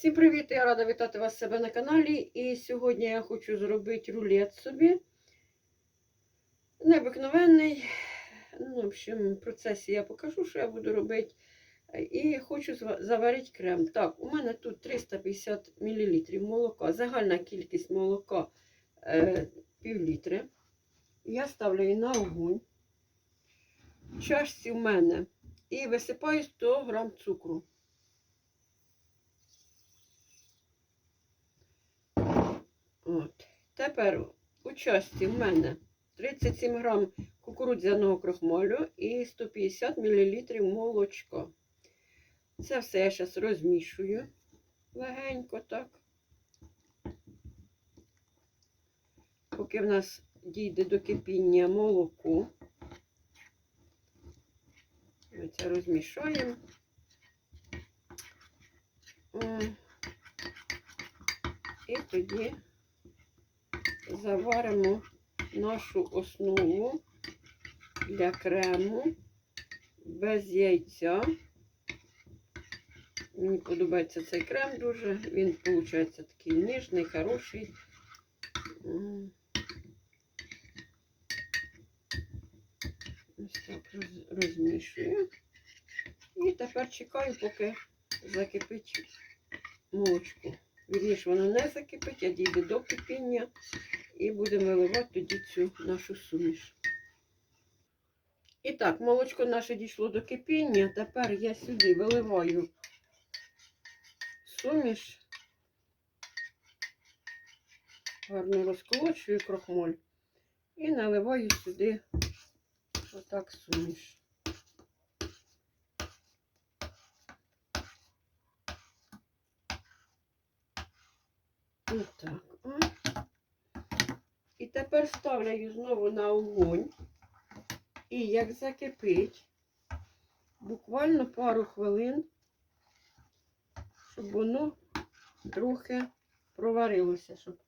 Всім привіт! Я рада вітати вас себе на каналі. І сьогодні я хочу зробити рулет собі. Необикновенний. Ну, в общем, в процесі я покажу, що я буду робити. І хочу заварити крем. Так, у мене тут 350 мл молока. Загальна кількість молока е, пів. Я ставлю її на огонь. Чашці в мене. І висипаю 100 грам цукру. От. Тепер у часті в мене 37 грам кукурудзяного крохмалю і 150 мл молочка. Це все я зараз розмішую легенько так. Поки в нас дійде до кипіння молоко. Ми це розмішаємо. І тоді заваримо нашу основу для крему без яйця. Мені подобається цей крем дуже. Він, виходить, такий ніжний, хороший. Ось так розмішую. І тепер чекаю, поки закипить молочко. Вірніше, воно не закипить, а дійде до кипіння. І будемо виливати тоді цю нашу суміш. І так, молочко наше дійшло до кипіння. Тепер я сюди виливаю суміш. Гарно розколочую крохмоль. І наливаю сюди отак суміш. Отак. о. І тепер ставлю знову на огонь. І як закипить, буквально пару хвилин, щоб воно трохи проварилося, щоб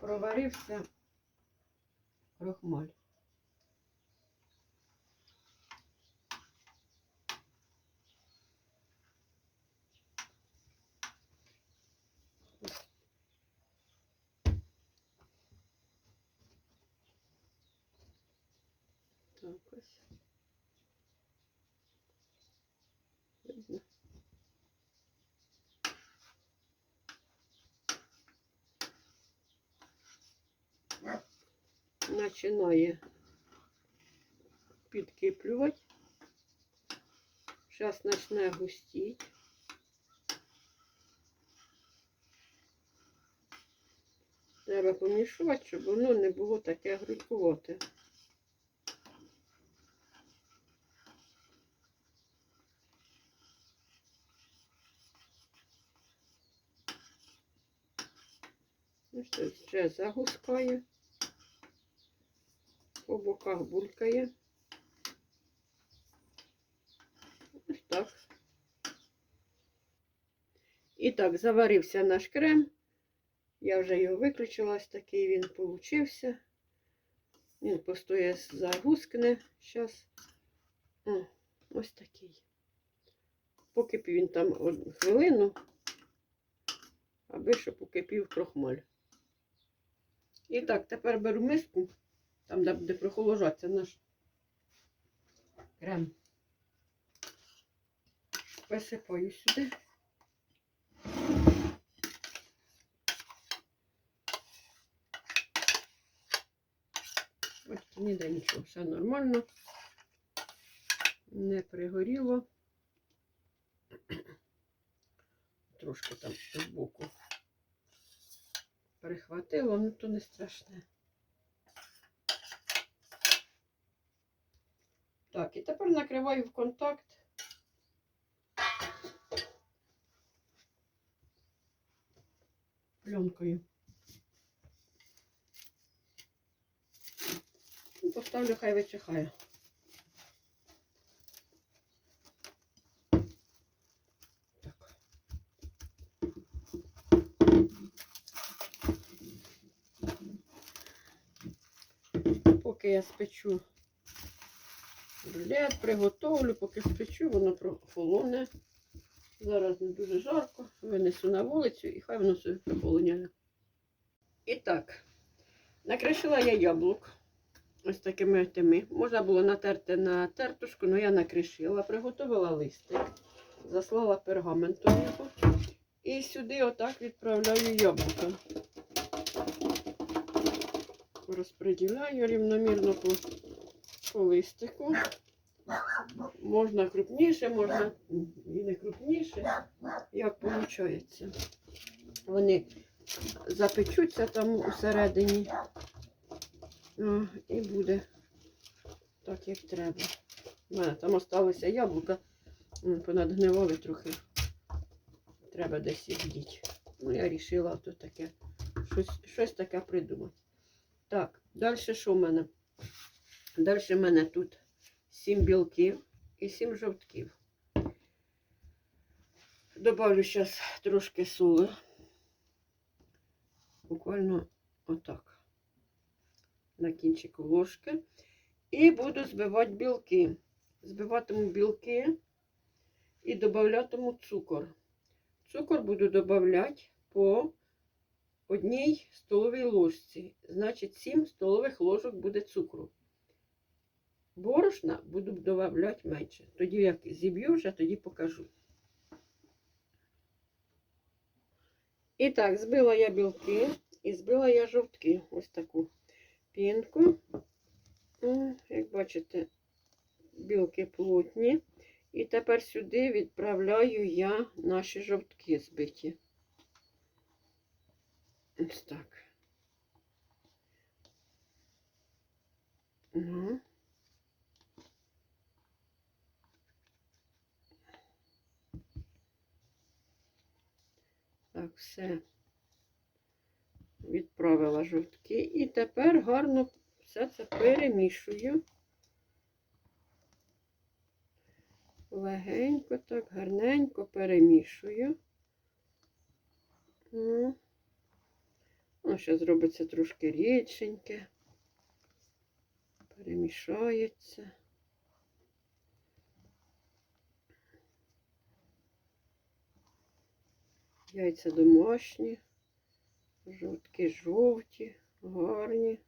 проварився крохмаль. Так ось. Видно. Починає підкиплювати. Зараз почне густіти. Треба помішувати, щоб воно не було таке грудкувате. Ну що, ще загускає. По боках булькає. Ось так. І так, заварився наш крем. Я вже його виключила, ось такий він получився. Він постоє загускне зараз. Ось такий. Поки він там одну хвилину, аби щоб покипів крохмаль. І так, тепер беру миску, там де буде прохолоджатися наш крем. Висипаю сюди. Ось ніде нічого, все нормально. Не пригоріло. Трошки там збоку перехватило, ну то не страшне. Так, і тепер накриваю в контакт. Пленкою. І поставлю, хай вичихає. Поки я спечу рулет, приготовлю, поки спечу, воно прохолоне. Зараз не дуже жарко. Винесу на вулицю і хай воно собі прополоняє. І так, накришила я яблук. Ось такими тими. Можна було натерти на тертушку, але я накришила, приготувала листик, заслала пергаментом його. І сюди отак відправляю яблука. Розподіляю рівномірно по, по листику. Можна крупніше, можна і не крупніше, як виходить. Вони запечуться там усередині. О, і буде так, як треба. У мене там осталося яблука, понадгнивали трохи. Треба десь їх. Ну, я вирішила то таке, щось, щось таке придумати. Так, далі що в мене? Далі в мене тут 7 білків і 7 жовтків. Добавлю зараз трошки соли. Буквально отак. На кінчику ложки. І буду збивати білки. Збиватиму білки і додатиму цукор. Цукор буду додавати по одній столовій ложці. Значить, 7 столових ложок буде цукру. Борошна буду додавати менше. Тоді як зіб'ю вже, тоді покажу. І так, збила я білки і збила я жовтки. Ось таку пінку. Як бачите, білки плотні. І тепер сюди відправляю я наші жовтки збиті. Ось так. Ну. Так, все. Відправила жовтки. І тепер гарно все це перемішую. Легенько так, гарненько перемішую. Ну, ще зробиться трошки рідшеньке. Перемішається. Яйця домашні, жовтки жовті, гарні.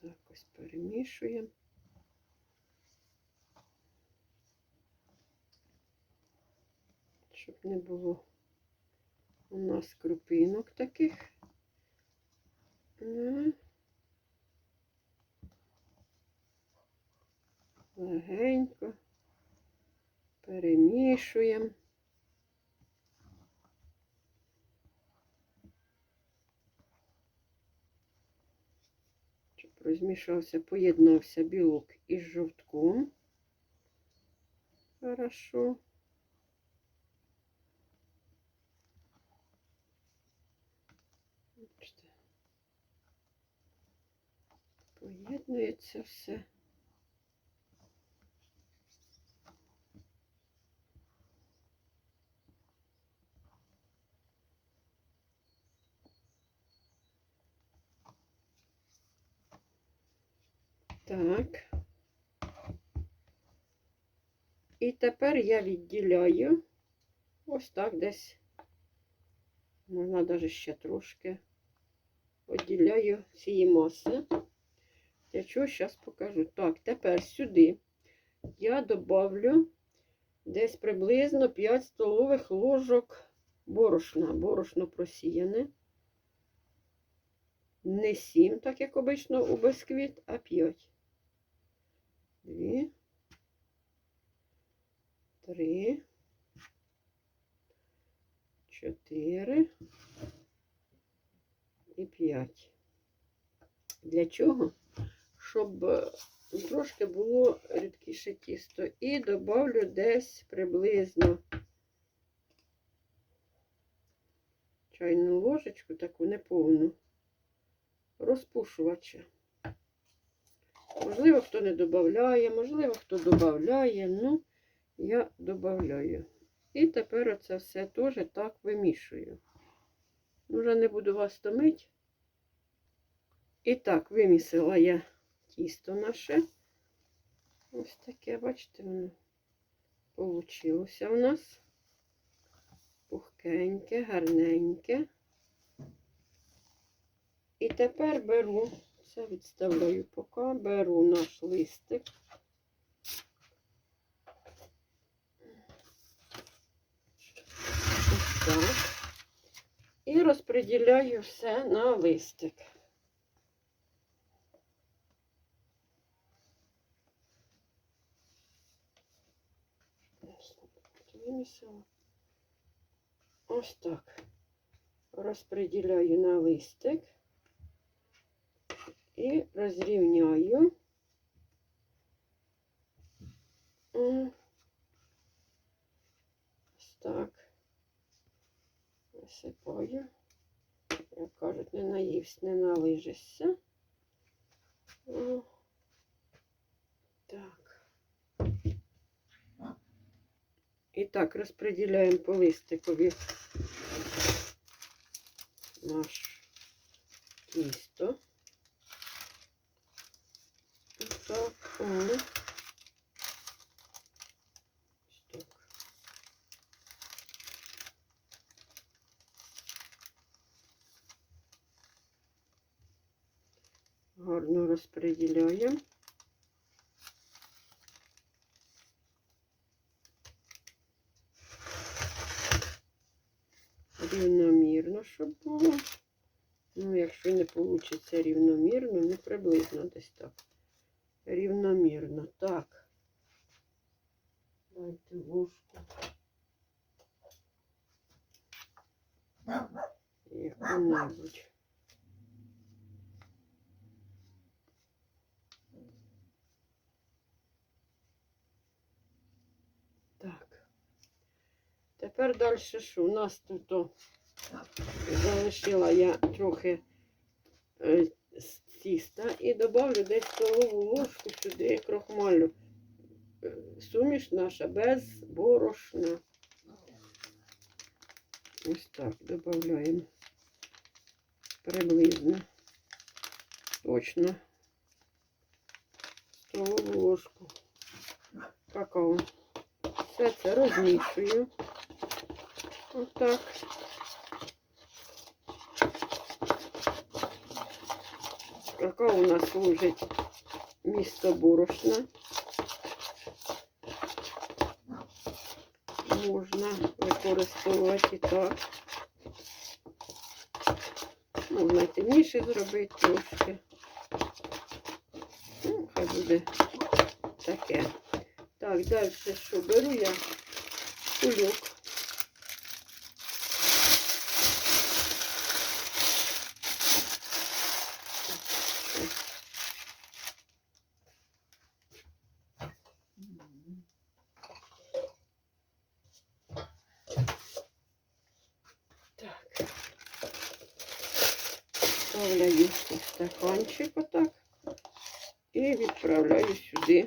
Так ось перемішуємо. Щоб не було у нас крупинок таких. Легенько перемішуємо. Щоб розмішався, поєднався білок із жовтком. Хорошо. Поєднується все. Так. І тепер я відділяю ось так десь, можна навіть ще трошки відділяю цієї маси. Я чого зараз покажу. Так, тепер сюди я добавлю десь приблизно 5 столових ложок борошна. Борошно просіяне. Не 7, так як обично у бисквіт, а 5. Дві. Три. Чотири. І п'ять. Для чого? Щоб е, трошки було рідкіше тісто. І добавлю десь приблизно чайну ложечку, таку неповну, розпушувача. Можливо, хто не додає, можливо, хто додає, ну, я додаю. І тепер оце все теж так вимішую. Вже не буду вас томити. І так, вимісила я тісто наше. Ось таке, бачите, воно Получилося у нас пухкеньке, гарненьке. І тепер беру, це відставляю поки, беру наш листик. Ось. І розподіляю все на листик. Ось так. Розподіляю на листик і розрівняю. Ось так. Висипаю. Як кажуть, не наївсь, не налижешся. О. Так. І так, розподіляємо по листикові наш тісто. Ось так. Гарно розподіляємо. Рівномірно, щоб було. Ну, якщо не вийде рівномірно, не приблизно десь так. Рівномірно. Так. Дайте ложку. Яку-небудь. Так. Тепер далі що? У нас тут залишила я трохи е, тіста і додавлю десь столову ложку сюди крохмалю. Е, Суміш наша без борошна. Ось так додаємо приблизно. Точно столову ложку какао. Все це розмішую. Отак. Какао у нас служить місто борошна. Можна використовувати і так. Можна й темніше зробити трошки. Ну, хай буде таке. Так, далі що беру я кульок. Вставляю в стаканчик отак і відправляю сюди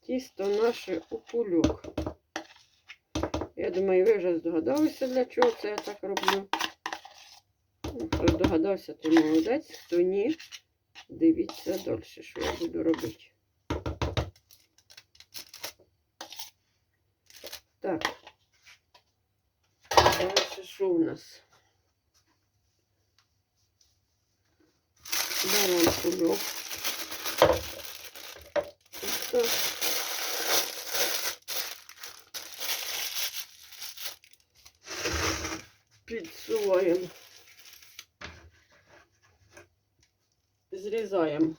тісто наше у кульок. Я думаю, ви вже здогадалися, для чого це я так роблю. Ну, Хто здогадався, то молодець, хто ні, дивіться далі, що я буду робити. Так. Що у нас? Беремо кульок. Підсуваємо. Зрізаємо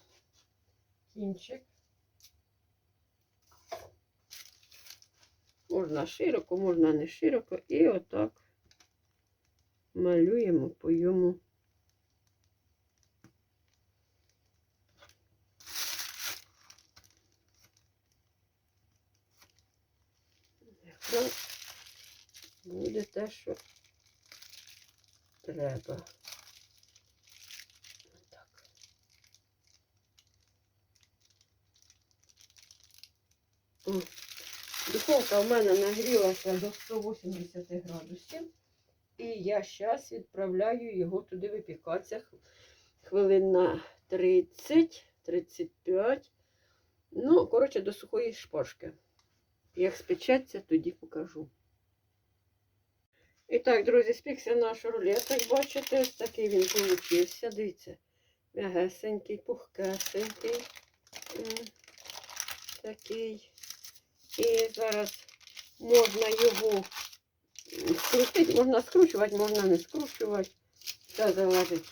кінчик. Можна широко, можна не широко. І отак малюємо по йому. Якраз буде те, що треба. Духовка в мене нагрілася до 180 градусів. І я зараз відправляю його туди випікатися хвилин на 30-35. Ну, коротше, до сухої шпажки. Як спечеться, тоді покажу. І так, друзі, спікся наш рулет, як бачите, ось такий він получився. Дивіться, м'ягесенький, пухкесенький. Такий. І зараз можна його скрутити, можна скручувати, можна не скручувати. Це залежить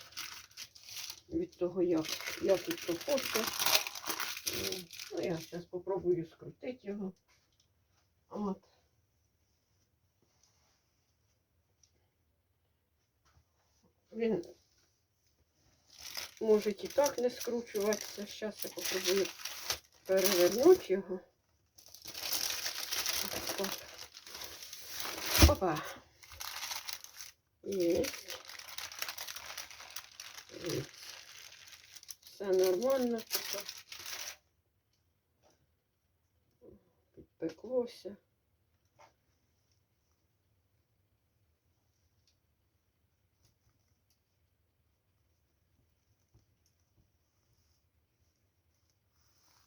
від того, як, і хто хоче. Ну, я зараз спробую скрутити його. От. Він може і так не скручуватися. Зараз я попробую перевернути його. Ось так. Опа. Є. Все нормально тут. Підпеклося.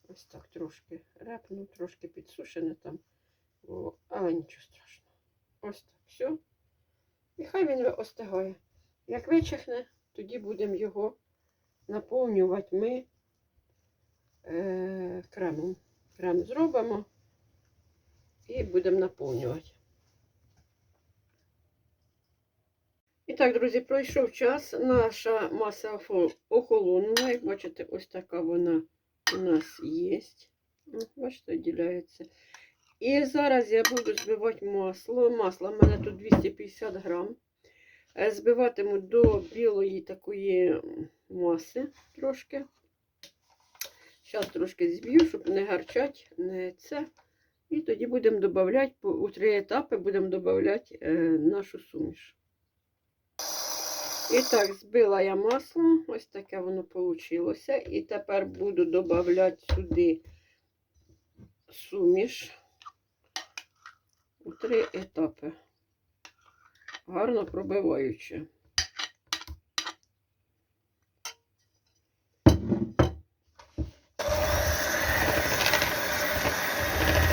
Ось так трошки репну, трошки підсушене там. Було, але нічого страшного. Ось все. І хай він остигає. Як вичихне, тоді будемо його наповнювати ми е, кремом. Крем зробимо і будемо наповнювати. І так, друзі, пройшов час. Наша маса охо- охолонула. Як бачите, ось така вона у нас є. Бачите, відділяється. І зараз я буду збивати масло. Масло в мене тут 250 грам. Е, Збиватиму до білої такої маси трошки. Зараз трошки зб'ю, щоб не гарчать, не це. І тоді будемо додавати, у три етапи будемо додавати е, нашу суміш. І так, збила я масло, ось таке воно вийшло. І тепер буду додавати сюди суміш у три етапи. Гарно пробиваючи.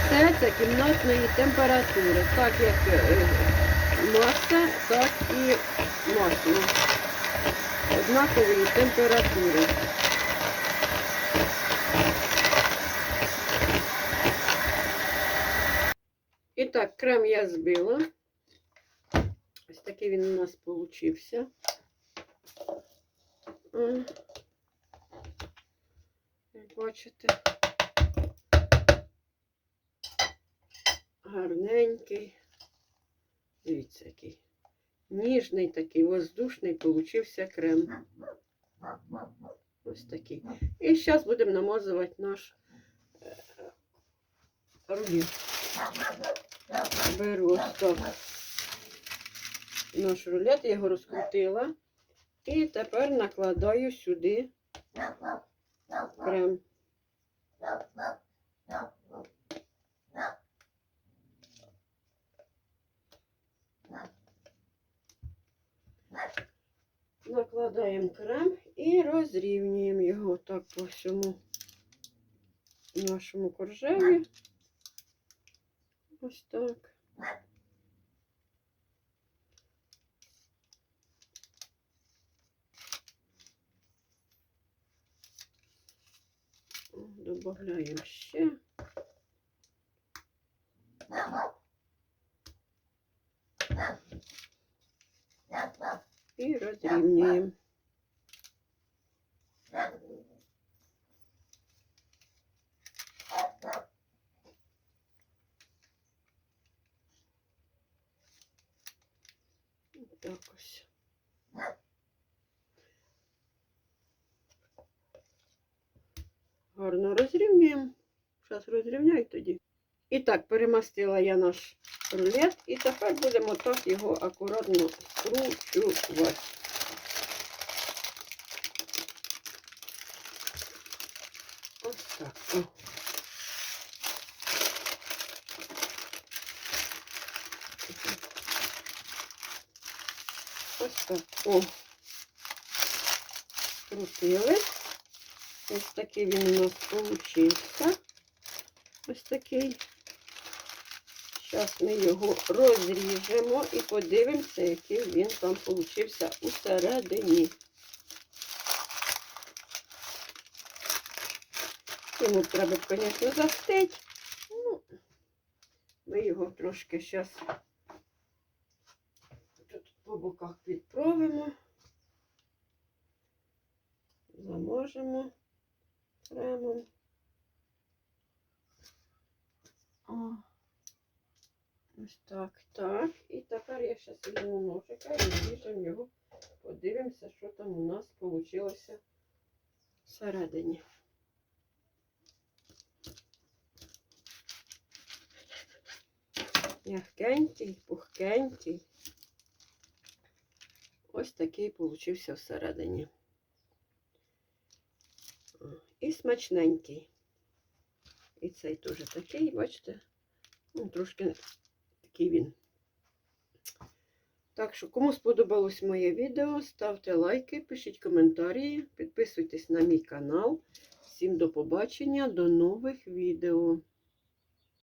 Все це кімнатної температури, так як е, маса, так і масло. Однакової температури. Так, крем я збила. Ось такий він у нас получився. Як бачите, гарненький. Дивіться, який. Ніжний такий, воздушний получився крем. Ось такий. І зараз будемо намазувати наш е, рулет. Беру так наш рулет, я його розкрутила. І тепер накладаю сюди крем. Накладаємо крем і розрівнюємо його так по всьому нашому коржеві. Ось так. Добавляємо ще. І розрівнюємо. Так ось. Гарно розрівнюємо. Зараз розрівняю тоді. І так, перемастила я наш рулет, і тепер будемо так його акуратно скручувати. Ось так. О. Ось так. О. Скрутили. Ось такий він у нас получився. Ось такий. Зараз ми його розріжемо і подивимося, який він там получився усередині. Йому треба, звісно, застити. Ну, ми його трошки зараз по боках підправимо. Заможемо кремом. О. Ось так, так. І тепер я зараз візьму ножика і зріжемо його. Подивимося, що там у нас вийшло всередині. Мягкенький, пухкенький. Ось такий получився всередині. І смачненький. І цей теж такий, бачите? Ну, трошки такий він. Так що, кому сподобалось моє відео, ставте лайки, пишіть коментарі, підписуйтесь на мій канал. Всім до побачення, до нових відео.